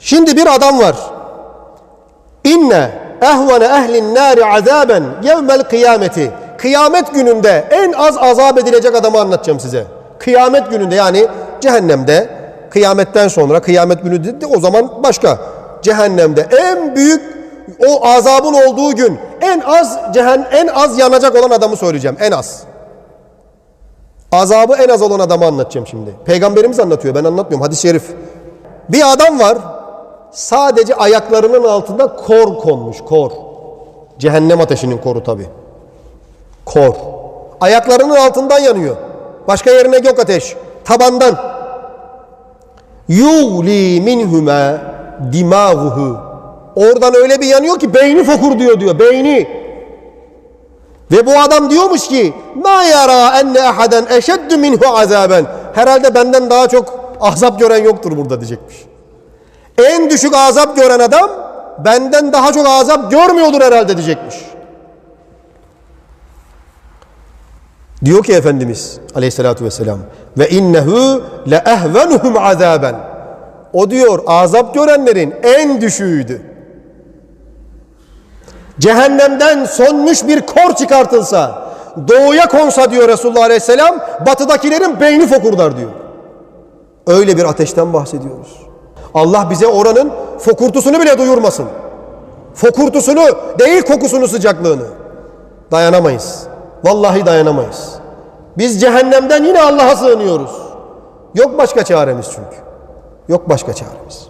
Şimdi bir adam var. İnne ehvene ehlin nari azaben yevmel kıyameti. Kıyamet gününde en az azap edilecek adamı anlatacağım size. Kıyamet gününde yani cehennemde kıyametten sonra kıyamet günü dedi o zaman başka. Cehennemde en büyük o azabın olduğu gün en az cehen en az yanacak olan adamı söyleyeceğim en az. Azabı en az olan adamı anlatacağım şimdi. Peygamberimiz anlatıyor ben anlatmıyorum hadis-i şerif. Bir adam var sadece ayaklarının altında kor konmuş kor. Cehennem ateşinin koru tabi. Kor. Ayaklarının altından yanıyor. Başka yerine yok ateş. Tabandan. Yuli minhuma dimaguhu. Oradan öyle bir yanıyor ki beyni fokur diyor diyor. Beyni. Ve bu adam diyormuş ki ma yara enne ahaden eşeddu minhu azaben. Herhalde benden daha çok azap gören yoktur burada diyecekmiş. En düşük azap gören adam benden daha çok azap görmüyordur herhalde diyecekmiş. Diyor ki Efendimiz aleyhissalatü vesselam ve innehu le ehvenuhum azaben. O diyor azap görenlerin en düşüğüydü. Cehennemden sönmüş bir kor çıkartılsa, doğuya konsa diyor Resulullah Aleyhisselam, batıdakilerin beyni fokurdar diyor. Öyle bir ateşten bahsediyoruz. Allah bize oranın fokurtusunu bile duyurmasın. Fokurtusunu değil kokusunu sıcaklığını. Dayanamayız. Vallahi dayanamayız. Biz cehennemden yine Allah'a sığınıyoruz. Yok başka çaremiz çünkü. Yok başka çaremiz.